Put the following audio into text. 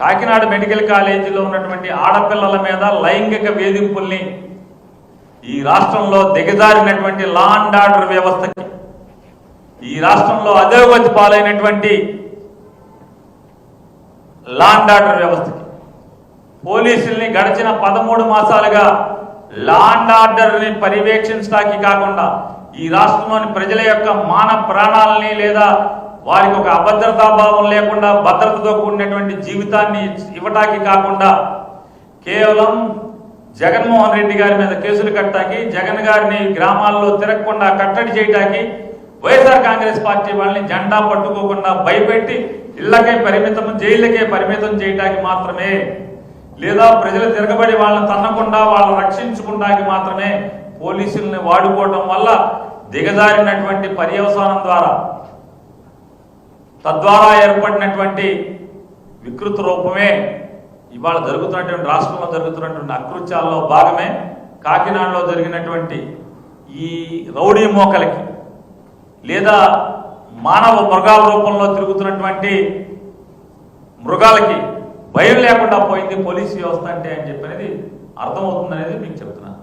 Kakinada medical కాలేజీలో ఉన్నటువంటి ఆడపిల్లల మీద లైంగిక వేధింపుల్ని ఈ రాష్ట్రంలో దిగజారినటువంటి లా అండ్ ఆర్డర్ వ్యవస్థకి ఈ రాష్ట్రంలో అధోగతి పాలైనటువంటి లా అండ్ ఆర్డర్ వ్యవస్థకి పోలీసుల్ని గడిచిన పదమూడు మాసాలుగా లా అండ్ ఆర్డర్ని పర్యవేక్షించడానికి కాకుండా ఈ రాష్ట్రంలోని ప్రజల యొక్క మాన ప్రాణాలని లేదా వారికి ఒక అభద్రతా భావం లేకుండా భద్రతతో కూడినటువంటి జీవితాన్ని ఇవ్వటానికి కాకుండా కేవలం జగన్మోహన్ రెడ్డి గారి మీద కేసులు కట్టడానికి జగన్ గారిని గ్రామాల్లో తిరగకుండా కట్టడి చేయటానికి వైఎస్ఆర్ కాంగ్రెస్ పార్టీ వాళ్ళని జెండా పట్టుకోకుండా భయపెట్టి ఇళ్ళకే పరిమితం జైళ్ళకే పరిమితం చేయడానికి మాత్రమే లేదా ప్రజలు తిరగబడి వాళ్ళని తన్నకుండా వాళ్ళని రక్షించుకుంటానికి మాత్రమే పోలీసుల్ని వాడుకోవడం వల్ల దిగజారినటువంటి పర్యవసానం ద్వారా తద్వారా ఏర్పడినటువంటి వికృత రూపమే ఇవాళ జరుగుతున్నటువంటి రాష్ట్రంలో జరుగుతున్నటువంటి అకృత్యాల్లో భాగమే కాకినాడలో జరిగినటువంటి ఈ రౌడీ మోకలకి లేదా మానవ మృగాల రూపంలో తిరుగుతున్నటువంటి మృగాలకి భయం లేకుండా పోయింది పోలీసు వ్యవస్థ అంటే అని చెప్పి అనేది అర్థమవుతుందనేది మీకు చెప్తున్నాను.